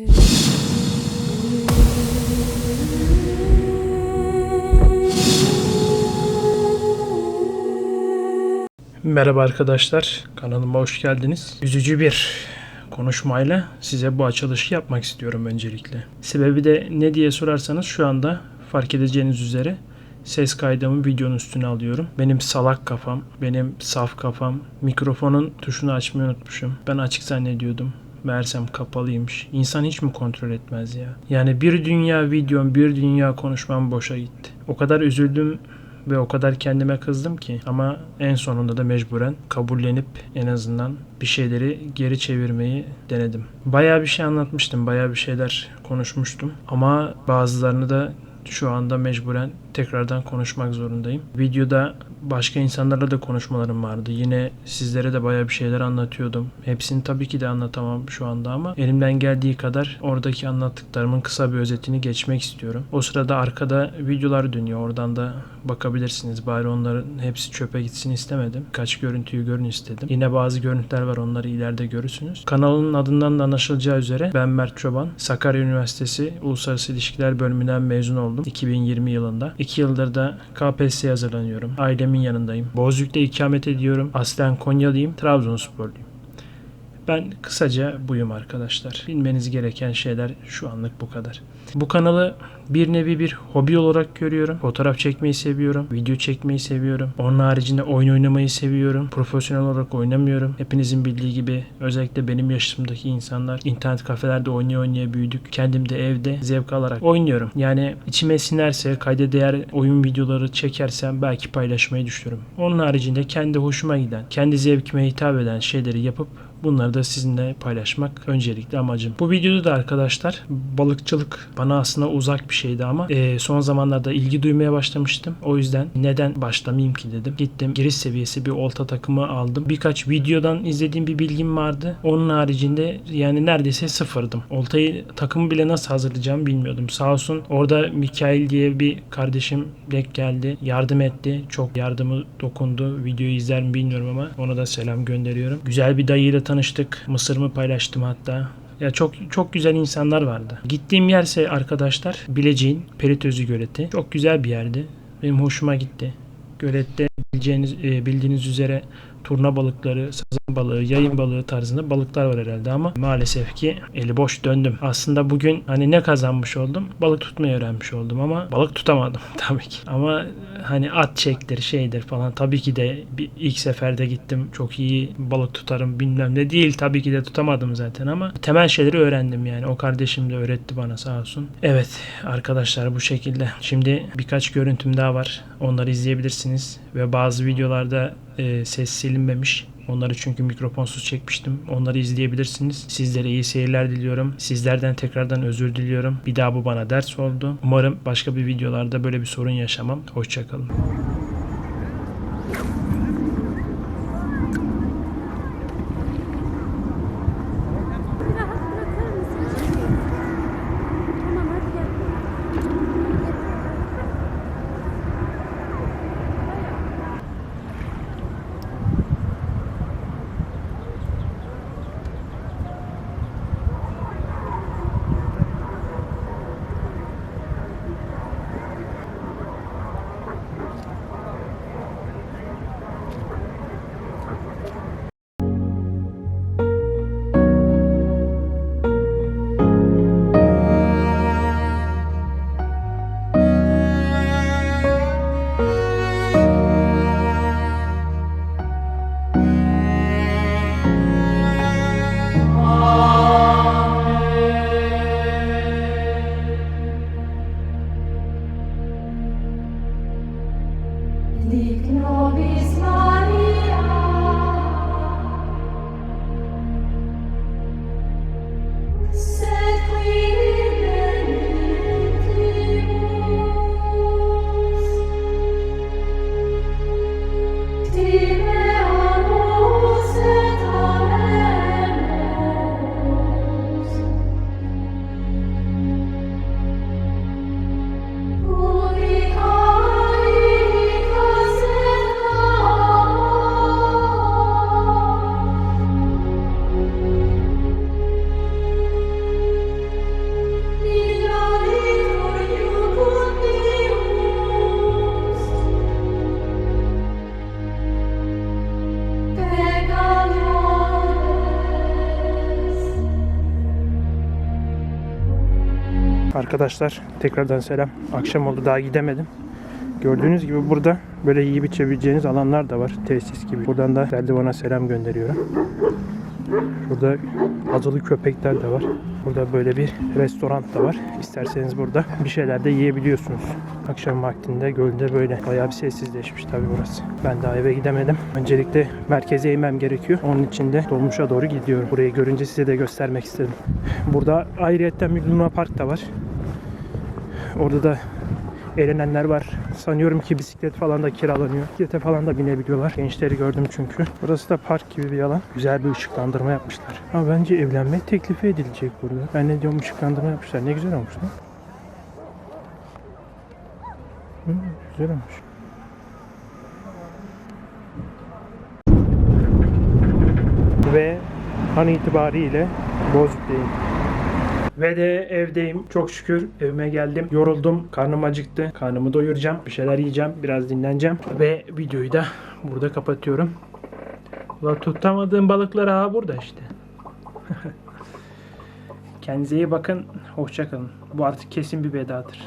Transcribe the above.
Merhaba arkadaşlar, kanalıma hoş geldiniz. Üzücü bir konuşmayla size bu açılışı yapmak istiyorum öncelikle. Sebebi de ne diye sorarsanız şu anda fark edeceğiniz üzere ses kaydımı videonun üstüne alıyorum. Benim salak kafam, benim saf kafam mikrofonun tuşunu açmayı unutmuşum. Ben açık zannediyordum. Meğersem kapalıymış. İnsan hiç mi kontrol etmez ya? Yani bir dünya videom, bir dünya konuşmam boşa gitti. O kadar üzüldüm ve o kadar kendime kızdım ki ama en sonunda da mecburen kabullenip en azından bir şeyleri geri çevirmeyi denedim. Bayağı bir şey anlatmıştım, bayağı bir şeyler konuşmuştum ama bazılarını da şu anda mecburen tekrardan konuşmak zorundayım. Videoda başka insanlarla da konuşmalarım vardı. Yine sizlere de bayağı bir şeyler anlatıyordum. Hepsini tabii ki de anlatamam şu anda ama elimden geldiği kadar oradaki anlattıklarımın kısa bir özetini geçmek istiyorum. O sırada arkada videolar dönüyor. Oradan da bakabilirsiniz. Bari onların hepsi çöpe gitsin istemedim. Kaç görüntüyü görün istedim. Yine bazı görüntüler var. Onları ileride görürsünüz. Kanalın adından da anlaşılacağı üzere ben Mert Çoban. Sakarya Üniversitesi Uluslararası İlişkiler bölümünden mezun oldum 2020 yılında. 2 yıldır da KPSS'ye hazırlanıyorum. Ailemin yanındayım. Bozüyük'te ikamet ediyorum. Aslen Konyalıyım. Trabzonsporluyum. Ben kısaca buyum arkadaşlar. Bilmeniz gereken şeyler şu anlık bu kadar. Bu kanalı bir nevi bir hobi olarak görüyorum. Fotoğraf çekmeyi seviyorum. Video çekmeyi seviyorum. Onun haricinde oyun oynamayı seviyorum. Profesyonel olarak oynamıyorum. Hepinizin bildiği gibi özellikle benim yaşımdaki insanlar internet kafelerde oynaya oynaya büyüdük. Kendim de evde zevk alarak oynuyorum. Yani içime sinerse kayda değer oyun videoları çekersem belki paylaşmayı düşünüyorum. Onun haricinde kendi hoşuma giden, kendi zevkime hitap eden şeyleri yapıp Bunları da sizinle paylaşmak öncelikli amacım. Bu videoda da arkadaşlar balıkçılık bana aslında uzak bir şeydi ama e, son zamanlarda ilgi duymaya başlamıştım. O yüzden neden başlamayayım ki dedim. Gittim giriş seviyesi bir olta takımı aldım. Birkaç videodan izlediğim bir bilgim vardı. Onun haricinde yani neredeyse sıfırdım. Oltayı takımı bile nasıl hazırlayacağımı bilmiyordum. Sağ olsun orada Mikail diye bir kardeşim denk geldi. Yardım etti. Çok yardımı dokundu. Videoyu izler mi bilmiyorum ama ona da selam gönderiyorum. Güzel bir dayıyla tanıştık. Mısırımı paylaştım hatta. Ya çok çok güzel insanlar vardı. Gittiğim yerse arkadaşlar Bilecik'in Peritözü Göleti. Çok güzel bir yerdi. Benim hoşuma gitti. Gölette bileceğiniz e, bildiğiniz üzere turna balıkları, sazan balığı, yayın balığı tarzında balıklar var herhalde ama maalesef ki eli boş döndüm. Aslında bugün hani ne kazanmış oldum? Balık tutmayı öğrenmiş oldum ama balık tutamadım tabii ki. Ama hani at çektir şeydir falan tabii ki de bir ilk seferde gittim çok iyi balık tutarım bilmem ne değil tabii ki de tutamadım zaten ama temel şeyleri öğrendim yani o kardeşim de öğretti bana sağ olsun. Evet arkadaşlar bu şekilde. Şimdi birkaç görüntüm daha var. Onları izleyebilirsiniz ve bazı videolarda e, ses silinmemiş. Onları çünkü mikrofonsuz çekmiştim. Onları izleyebilirsiniz. Sizlere iyi seyirler diliyorum. Sizlerden tekrardan özür diliyorum. Bir daha bu bana ders oldu. Umarım başka bir videolarda böyle bir sorun yaşamam. Hoşçakalın. Amen. Arkadaşlar tekrardan selam. Akşam oldu daha gidemedim. Gördüğünüz gibi burada böyle yiyip içebileceğiniz alanlar da var. Tesis gibi. Buradan da Derdivan'a selam gönderiyorum. Burada azılı köpekler de var. Burada böyle bir restoran da var. İsterseniz burada bir şeyler de yiyebiliyorsunuz. Akşam vaktinde gölde böyle bayağı bir sessizleşmiş tabii burası. Ben daha eve gidemedim. Öncelikle merkeze inmem gerekiyor. Onun için de dolmuşa doğru gidiyorum. Burayı görünce size de göstermek istedim. Burada ayrıyetten bir Luna Park da var. Orada da eğlenenler var. Sanıyorum ki bisiklet falan da kiralanıyor. Bisiklete falan da binebiliyorlar. Gençleri gördüm çünkü. Burası da park gibi bir alan. Güzel bir ışıklandırma yapmışlar. Ama bence evlenme teklifi edilecek burada. Ben ne diyorum ışıklandırma yapmışlar. Ne güzel olmuş lan. Hı, güzel olmuş. Ve an itibariyle Bozüyük'teyim. Ve de evdeyim. Çok şükür evime geldim. Yoruldum. Karnım acıktı. Karnımı doyuracağım. Bir şeyler yiyeceğim. Biraz dinleneceğim. Ve videoyu da burada kapatıyorum. Ulan tutamadığım balıklar ha burada işte. Kendinize iyi bakın. Hoşça kalın. Bu artık kesin bir vedadır.